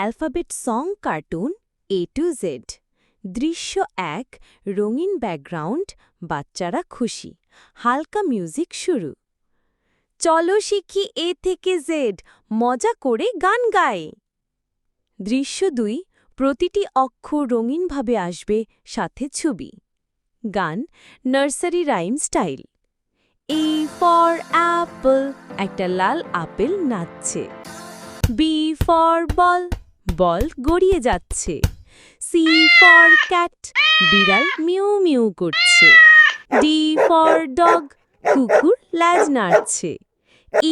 Alphabet song cartoon A to Z দৃশ্য এক, রঙিন ব্যাকগ্রাউন্ড, বাচ্চারা খুশি। হালকা মিউজিক শুরু। চলো শিখি এ থেকে জেড মজা করে গান গায় দৃশ্য দুই, প্রতিটি অক্ষর রঙিনভাবে আসবে, সাথে ছবি। গান, nursery rhyme style. A for apple একটা লাল আপেল নাচছে। বি ফর বল বল গড়িয়ে যাচ্ছে। সি ফর ক্যাট বিড়াল মিউ মিউ করছে। ডি ফর ডগ কুকুর ল্যাজ নাড়ছে।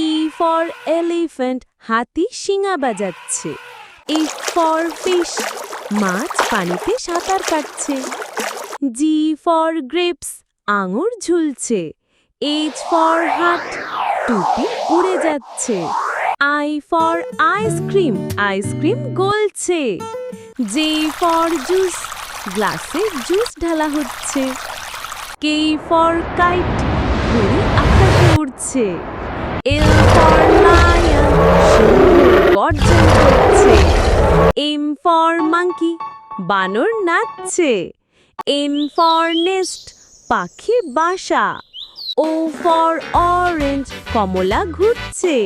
ই ফর এলিফ্যান্ট হাতি শিঙা বাজাচ্ছে। এফ ফর ফিশ মাছ পানিতে সাঁতার কাটছে। জি ফর গ্রেপস আঙুর ঝুলছে। এইচ ফর হাট টুপি উড়ে যাচ্ছে। I for ice cream ice cream গলছে। J for juice গ্লাসে জুস ঢালা হচ্ছে। কে ফর কাইট ঘুড়ি আকাশে উড়ছে। এল ফর লায়ন গর্জন করছে। এম ফর মাঙ্কি বানর নাচছে। এন ফর নেস্ট পাখির বাসা। ও ফর অরেঞ্জ কমলা ঘুরছে।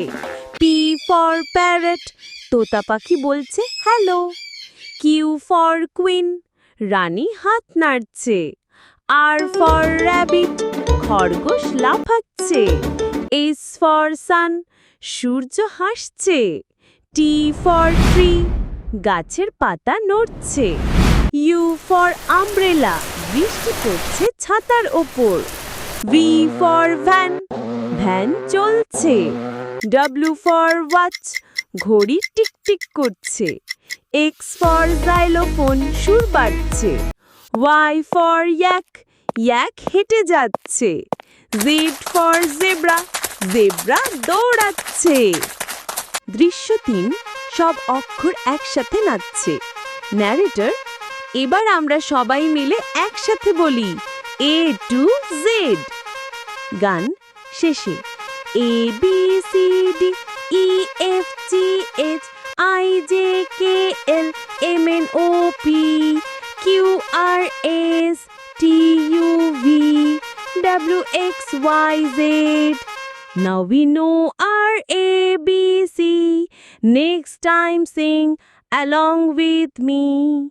পি ফর প্যারেট তোতা পাখি বলছে হ্যালো কিউ ফর কুইন রানী হাত নাড়ছে। আর ফর র্যাবিট খরগোশ লাফাচ্ছে। এস ফর সান সূর্য হাসছে। টি ফর ট্রি গাছের পাতা নড়ছে। ইউ ফর আমব্রেলা বৃষ্টি পড়ছে ছাতার ওপর। ভি ফর ভ্যান ভ্যান চলছে। ডাব্লিউ ফর ওয়াচ ঘড়ি টিকটিক করছে। এক্স ফর জাইলোফোন সুর বাড়ছে ওয়াই ফর ইয়াক ইয়াক হেঁটে যাচ্ছে। জেড ফর জেব্রা জেব্রা দৌড়াচ্ছে। দৃশ্য তিন, সব অক্ষর একসাথে নাচছে। ন্যারেটর এবার আমরা সবাই মিলে একসাথে বলি এ টু জেড গান শেষে A B C D E F G H I J K L M N O P Q R S T U V W X Y Z. Now we know our ABC. Next time sing along with me.